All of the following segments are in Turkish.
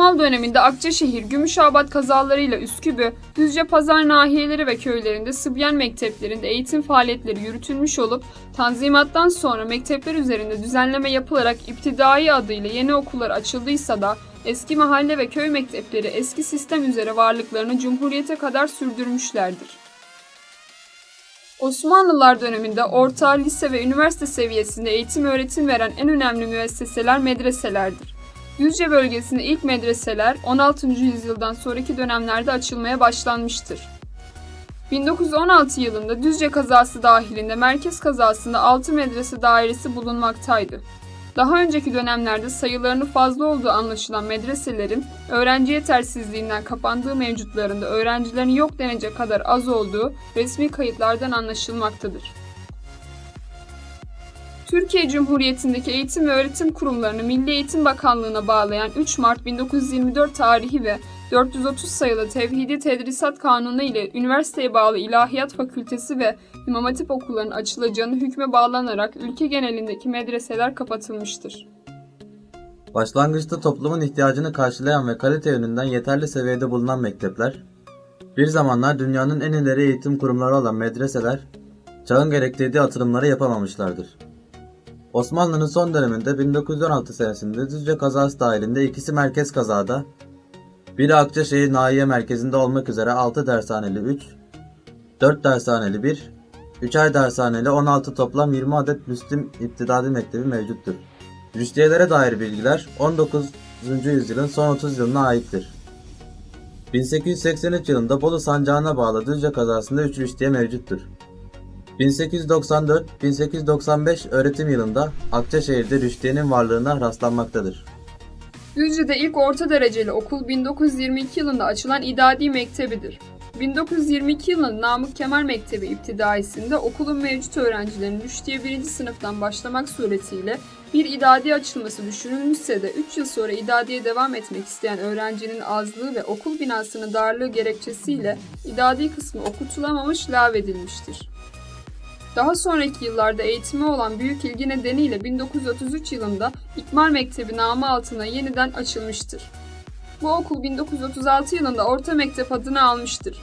Osmanlı döneminde Akçaşehir, Gümüşabat kazalarıyla Üsküp'ü, Düzce Pazar nahiyeleri ve köylerinde Sıbyan mekteplerinde eğitim faaliyetleri yürütülmüş olup Tanzimattan sonra mektepler üzerinde düzenleme yapılarak iptidai adıyla yeni okullar açıldıysa da eski mahalle ve köy mektepleri eski sistem üzere varlıklarını Cumhuriyete kadar sürdürmüşlerdir. Osmanlılar döneminde orta, lise ve üniversite seviyesinde eğitim öğretim veren en önemli müesseseler medreselerdir. Düzce bölgesinde ilk medreseler 16. yüzyıldan sonraki dönemlerde açılmaya başlanmıştır. 1916 yılında Düzce kazası dahilinde merkez kazasında 6 medrese dairesi bulunmaktaydı. Daha önceki dönemlerde sayılarının fazla olduğu anlaşılan medreselerin öğrenci yetersizliğinden kapandığı mevcutlarında öğrencilerin yok denecek kadar az olduğu resmi kayıtlardan anlaşılmaktadır. Türkiye Cumhuriyeti'ndeki eğitim ve öğretim kurumlarını Milli Eğitim Bakanlığı'na bağlayan 3 Mart 1924 tarihi ve 430 sayılı Tevhidi Tedrisat Kanunu ile üniversiteye bağlı İlahiyat Fakültesi ve İmam Hatip okullarının açılacağını hükme bağlanarak ülke genelindeki medreseler kapatılmıştır. Başlangıçta toplumun ihtiyacını karşılayan ve kalite yönünden yeterli seviyede bulunan mektepler, bir zamanlar dünyanın en ileri eğitim kurumları olan medreseler, çağın gerektirdiği atılımları yapamamışlardır. Osmanlı'nın son döneminde 1916 senesinde Düzce kazası dahilinde ikisi merkez kazada, biri Akçaşehir Nahiye Merkezi'nde olmak üzere 6 dershaneli 3, 4 dershaneli 1, 3'er dershaneli 16 toplam 20 adet Müslim İptidai Mektebi mevcuttur. Rüştiyelere dair bilgiler 19. yüzyılın son 30 yılına aittir. 1883 yılında Bolu sancağına bağlı Düzce kazasında 3 rüştiye mevcuttur. 1894-1895 öğretim yılında Akçaşehir'de rüştiyenin varlığına rastlanmaktadır. Düzce'de ilk orta dereceli okul 1922 yılında açılan İdadi Mektebidir. 1922 yılında Namık Kemal Mektebi iptidaisinde okulun mevcut öğrencilerinin rüştiye 1. sınıftan başlamak suretiyle bir idadi açılması düşünülmüşse de 3 yıl sonra idadiye devam etmek isteyen öğrencinin azlığı ve okul binasının darlığı gerekçesiyle idadi kısmı okutulamamış lağvedilmiştir. Daha sonraki yıllarda eğitime olan büyük ilgi nedeniyle 1933 yılında İkmal Mektebi namı altına yeniden açılmıştır. Bu okul 1936 yılında Orta Mektep adını almıştır.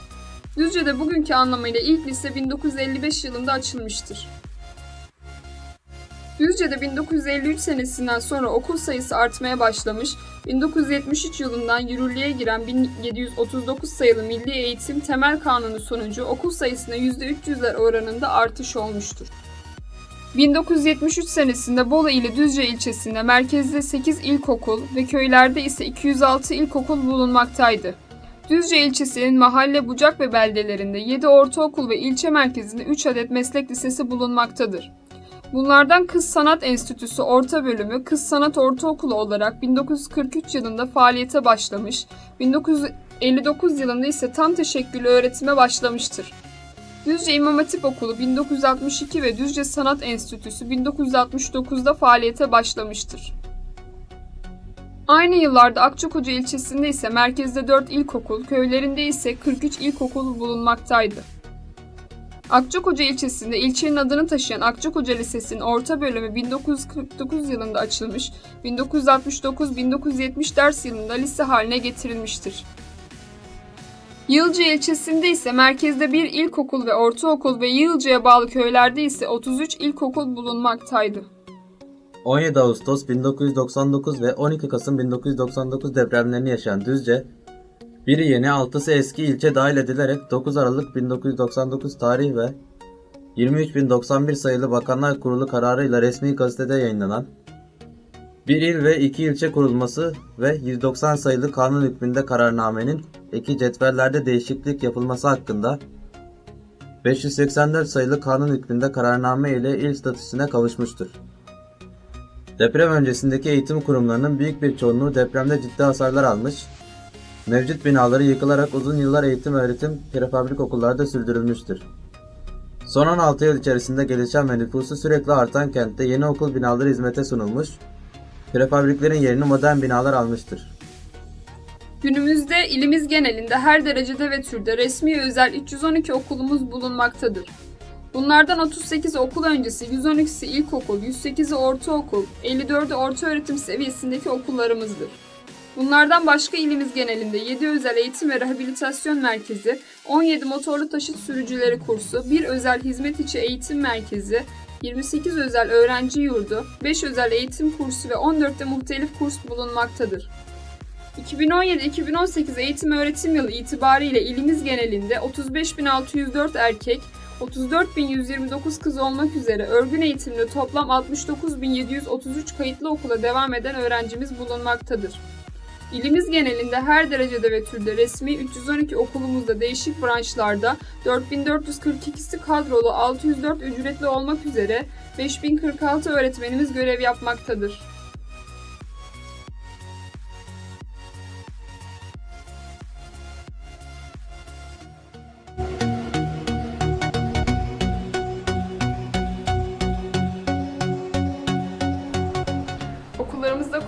Düzce'de bugünkü anlamıyla ilk lise 1955 yılında açılmıştır. Düzce'de 1953 senesinden sonra okul sayısı artmaya başlamış, 1973 yılından yürürlüğe giren 1739 sayılı Milli Eğitim Temel Kanunu sonucu okul sayısında %300'ler oranında artış olmuştur. 1973 senesinde Bolu ile Düzce ilçesinde merkezde 8 ilkokul ve köylerde ise 206 ilkokul bulunmaktaydı. Düzce ilçesinin mahalle, bucak ve beldelerinde 7 ortaokul ve ilçe merkezinde 3 adet meslek lisesi bulunmaktadır. Bunlardan Kız Sanat Enstitüsü Orta Bölümü Kız Sanat Ortaokulu olarak 1943 yılında faaliyete başlamış, 1959 yılında ise tam teşekküllü öğretime başlamıştır. Düzce İmam Hatip Okulu 1962 ve Düzce Sanat Enstitüsü 1969'da faaliyete başlamıştır. Aynı yıllarda Akçakoca ilçesinde ise merkezde 4 ilkokul, köylerinde ise 43 ilkokul bulunmaktaydı. Akçakoca ilçesinde ilçenin adını taşıyan Akçakoca Lisesi'nin orta bölümü 1949 yılında açılmış, 1969-1970 ders yılında lise haline getirilmiştir. Yılca ilçesinde ise merkezde bir ilkokul ve ortaokul ve Yılca'ya bağlı köylerde ise 33 ilkokul bulunmaktaydı. 17 Ağustos 1999 ve 12 Kasım 1999 depremlerini yaşayan Düzce, biri yeni, altısı eski ilçe dahil edilerek 9 Aralık 1999 tarih ve 23.091 sayılı Bakanlar Kurulu kararıyla resmi gazetede yayınlanan bir il ve iki ilçe kurulması ve 190 sayılı kanun hükmünde kararnamenin eki cetvellerde değişiklik yapılması hakkında 584 sayılı kanun hükmünde kararname ile il statüsüne kavuşmuştur. Deprem öncesindeki eğitim kurumlarının büyük bir çoğunluğu depremde ciddi hasarlar almış, mevcut binaları yıkılarak uzun yıllar eğitim öğretim prefabrik okullarda sürdürülmüştür. Son 16 yıl içerisinde gelişen ve nüfusu sürekli artan kentte yeni okul binaları hizmete sunulmuş, prefabriklerin yerini modern binalar almıştır. Günümüzde ilimiz genelinde her derecede ve türde resmi özel 312 okulumuz bulunmaktadır. Bunlardan 38 okul öncesi, 112'si ilkokul, 108'i ortaokul, 54'ü ortaöğretim seviyesindeki okullarımızdır. Bunlardan başka ilimiz genelinde 7 özel eğitim ve rehabilitasyon merkezi, 17 motorlu taşıt sürücüleri kursu, 1 özel hizmet içi eğitim merkezi, 28 özel öğrenci yurdu, 5 özel eğitim kursu ve 14 de muhtelif kurs bulunmaktadır. 2017-2018 eğitim öğretim yılı itibariyle ilimiz genelinde 35.604 erkek, 34.129 kız olmak üzere örgün eğitimde toplam 69.733 kayıtlı okula devam eden öğrencimiz bulunmaktadır. İlimiz genelinde her derecede ve türde resmi 312 okulumuzda değişik branşlarda 4442'si kadrolu 604 ücretli olmak üzere 5046 öğretmenimiz görev yapmaktadır.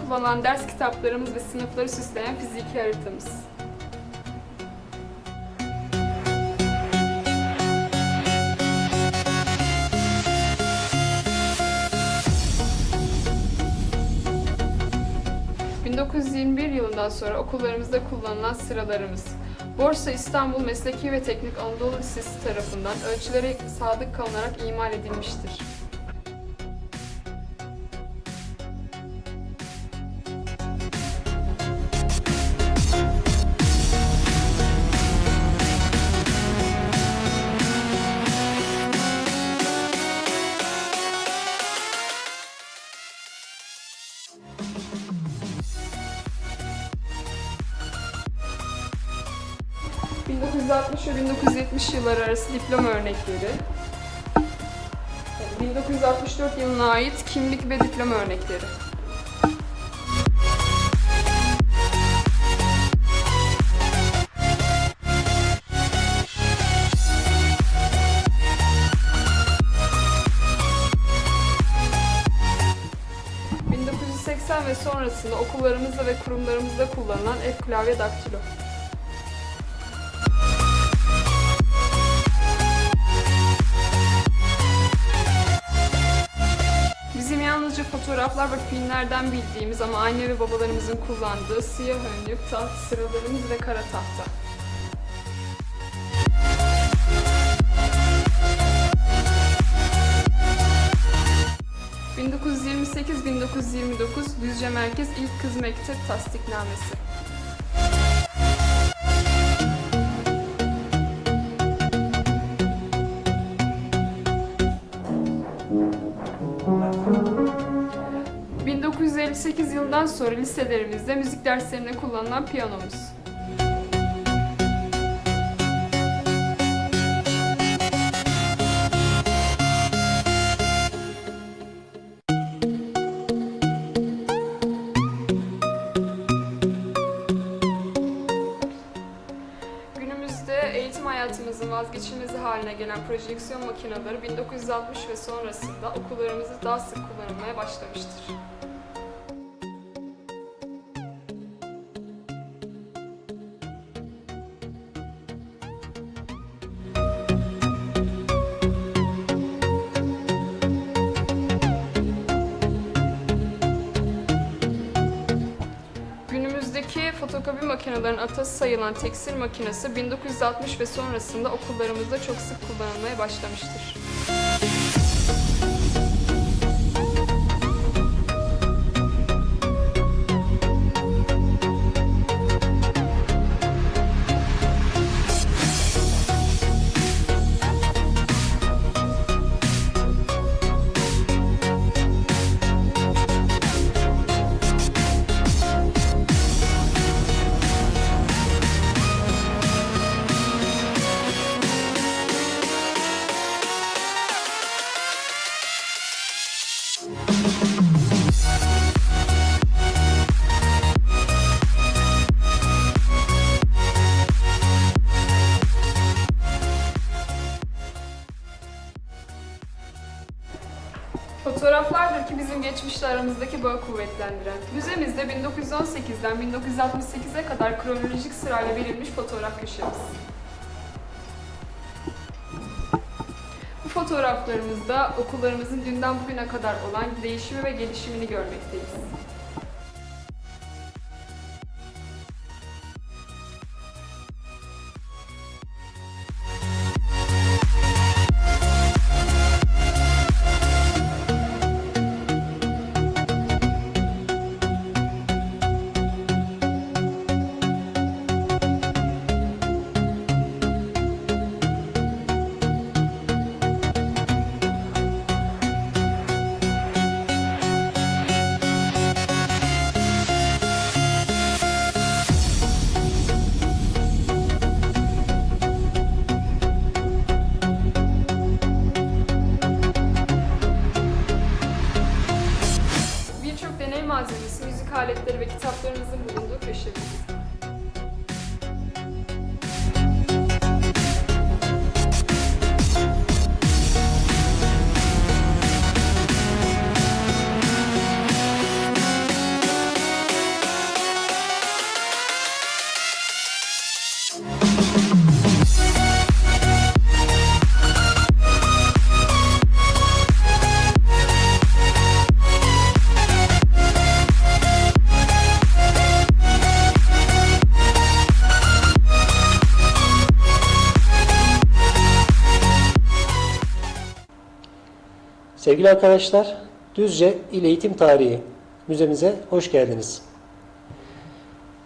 Okullarımızda kullanılan ders kitaplarımız ve sınıfları süsleyen fiziki haritamız. ...1921 yılından sonra okullarımızda kullanılan sıralarımız. Borsa İstanbul Mesleki ve Teknik Anadolu Lisesi tarafından ölçülere sadık kalınarak imal edilmiştir. 1970 yılları arası diploma örnekleri. 1964 yılına ait kimlik ve diploma örnekleri. ...1980 ve sonrasında okullarımızda ve kurumlarımızda kullanılan F-klavye daktilo. Fotoğraflar ve filmlerden bildiğimiz ama anne ve babalarımızın kullandığı siyah önlük, taht sıralarımız ve kara tahta. ...1928-1929 Düzce Merkez İlk Kız Mektep Tasdiknamesi. ...1958 yılından sonra liselerimizde müzik derslerinde kullanılan piyanomuz. Eğitim hayatımızın vazgeçilmezi haline gelen projeksiyon makineleri 1960 ve sonrasında okullarımızda daha sık kullanılmaya başlamıştır. Fotokopi makinelerinin atası sayılan tekstil makinesi 1960 ve sonrasında okullarımızda çok sık kullanılmaya başlamıştır. Bizim geçmişle aramızdaki bağı kuvvetlendiren. Müzemizde 1918'den 1968'e kadar kronolojik sırayla verilmiş fotoğraf köşemiz. Bu fotoğraflarımızda okullarımızın dünden bugüne kadar olan değişimi ve gelişimini görmekteyiz. Fotoğraflarınızın Sevgili arkadaşlar, Düzce İl Eğitim Tarihi Müzemize hoş geldiniz.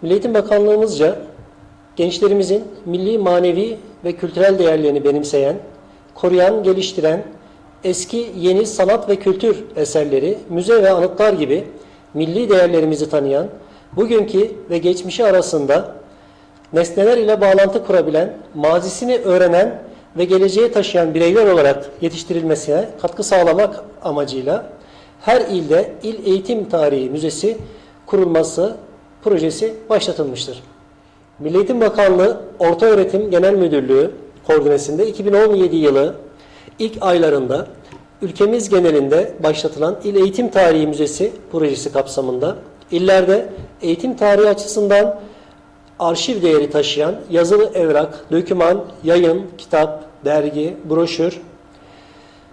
Milli Eğitim Bakanlığımızca gençlerimizin milli, manevi ve kültürel değerlerini benimseyen, koruyan, geliştiren, eski, yeni sanat ve kültür eserleri, müze ve anıtlar gibi milli değerlerimizi tanıyan, bugünkü ve geçmişi arasında nesneler ile bağlantı kurabilen, mazisini öğrenen ve geleceğe taşıyan bireyler olarak yetiştirilmesine katkı sağlamak amacıyla her ilde İl Eğitim Tarihi Müzesi kurulması projesi başlatılmıştır. Milli Eğitim Bakanlığı Ortaöğretim Genel Müdürlüğü koordinesinde 2017 yılı ilk aylarında ülkemiz genelinde başlatılan İl Eğitim Tarihi Müzesi projesi kapsamında illerde eğitim tarihi açısından arşiv değeri taşıyan yazılı evrak, döküman, yayın, kitap, dergi, broşür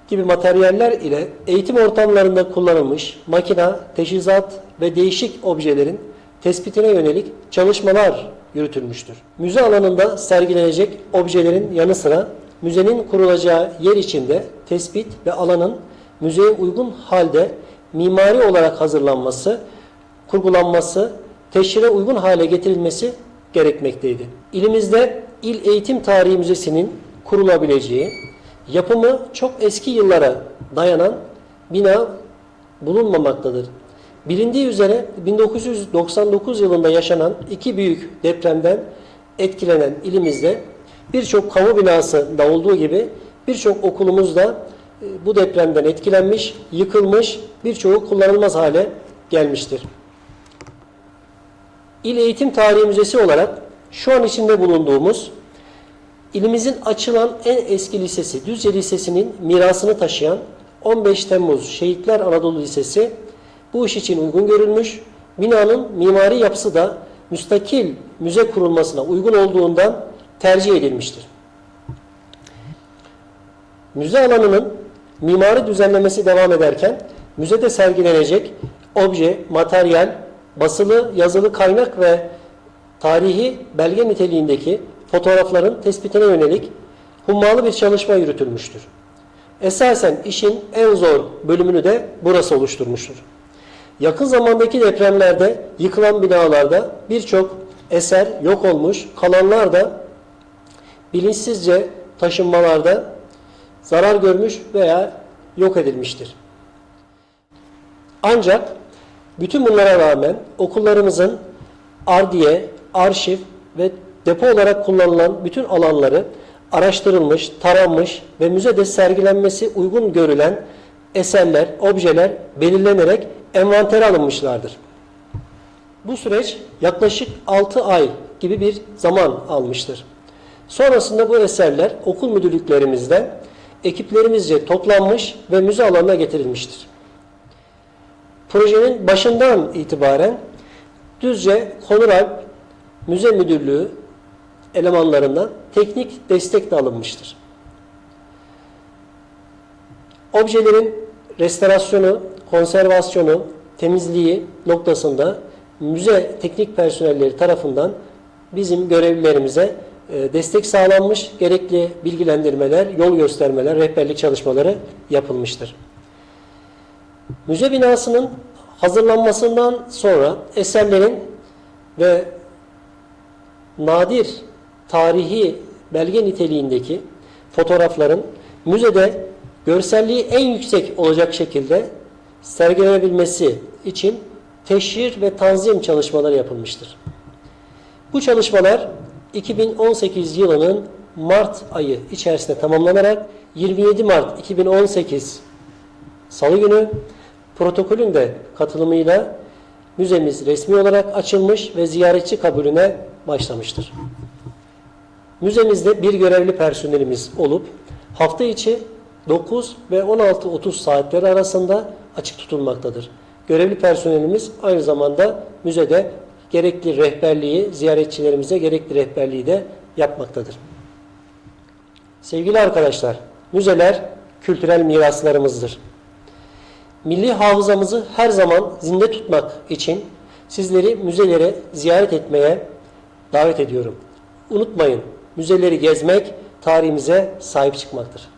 gibi materyaller ile eğitim ortamlarında kullanılmış makina, teçhizat ve değişik objelerin tespitine yönelik çalışmalar yürütülmüştür. Müze alanında sergilenecek objelerin yanı sıra müzenin kurulacağı yer içinde tespit ve alanın müzeye uygun halde mimari olarak hazırlanması, kurgulanması, teşhire uygun hale getirilmesi gerekmekteydi. İlimizde İl Eğitim Tarihi Müzesi'nin kurulabileceği, yapımı çok eski yıllara dayanan bina bulunmamaktadır. Bilindiği üzere 1999 yılında yaşanan iki büyük depremden etkilenen ilimizde birçok kamu binası da olduğu gibi birçok okulumuz da e, bu depremden etkilenmiş, yıkılmış, birçoğu kullanılmaz hale gelmiştir. İl Eğitim Tarihi Müzesi olarak şu an içinde bulunduğumuz ilimizin açılan en eski lisesi Düzce Lisesi'nin mirasını taşıyan 15 Temmuz Şehitler Anadolu Lisesi bu iş için uygun görülmüş. Binanın mimari yapısı da müstakil müze kurulmasına uygun olduğundan tercih edilmiştir. Müze alanının mimari düzenlemesi devam ederken müzede sergilenecek obje, materyal, basılı, yazılı kaynak ve tarihi belge niteliğindeki fotoğrafların tespitine yönelik hummalı bir çalışma yürütülmüştür. Esasen işin en zor bölümünü de burası oluşturmuştur. Yakın zamandaki depremlerde yıkılan binalarda birçok eser yok olmuş, kalanlar da bilinçsizce taşınmalarda zarar görmüş veya yok edilmiştir. Ancak bütün bunlara rağmen okullarımızın ardiye, arşiv ve depo olarak kullanılan bütün alanları araştırılmış, taranmış ve müzede sergilenmesi uygun görülen eserler, objeler belirlenerek envantere alınmışlardır. Bu süreç yaklaşık 6 ay gibi bir zaman almıştır. Sonrasında bu eserler okul müdürlüklerimizde ekiplerimizce toplanmış ve müze alanına getirilmiştir. Projenin başından itibaren Düzce Konuralp Müze Müdürlüğü elemanlarından teknik destek de alınmıştır. Objelerin restorasyonu, konservasyonu, temizliği noktasında müze teknik personelleri tarafından bizim görevlilerimize e, destek sağlanmış, gerekli bilgilendirmeler, yol göstermeler, rehberlik çalışmaları yapılmıştır. Müze binasının hazırlanmasından sonra eserlerin ve nadir tarihi belge niteliğindeki fotoğrafların müzede görselliği en yüksek olacak şekilde sergilenebilmesi için teşhir ve tanzim çalışmaları yapılmıştır. Bu çalışmalar 2018 yılının Mart ayı içerisinde tamamlanarak 27 Mart 2018 Salı günü protokolün de katılımıyla müzemiz resmi olarak açılmış ve ziyaretçi kabulüne başlamıştır. Müzemizde bir görevli personelimiz olup hafta içi 9 ve 16.30 saatleri arasında açık tutulmaktadır. Görevli personelimiz aynı zamanda müzede gerekli rehberliği, ziyaretçilerimize gerekli rehberliği de yapmaktadır. Sevgili arkadaşlar, müzeler kültürel miraslarımızdır. Milli hafızamızı her zaman zinde tutmak için sizleri müzelere ziyaret etmeye davet ediyorum. Unutmayın, müzeleri gezmek tarihimize sahip çıkmaktır.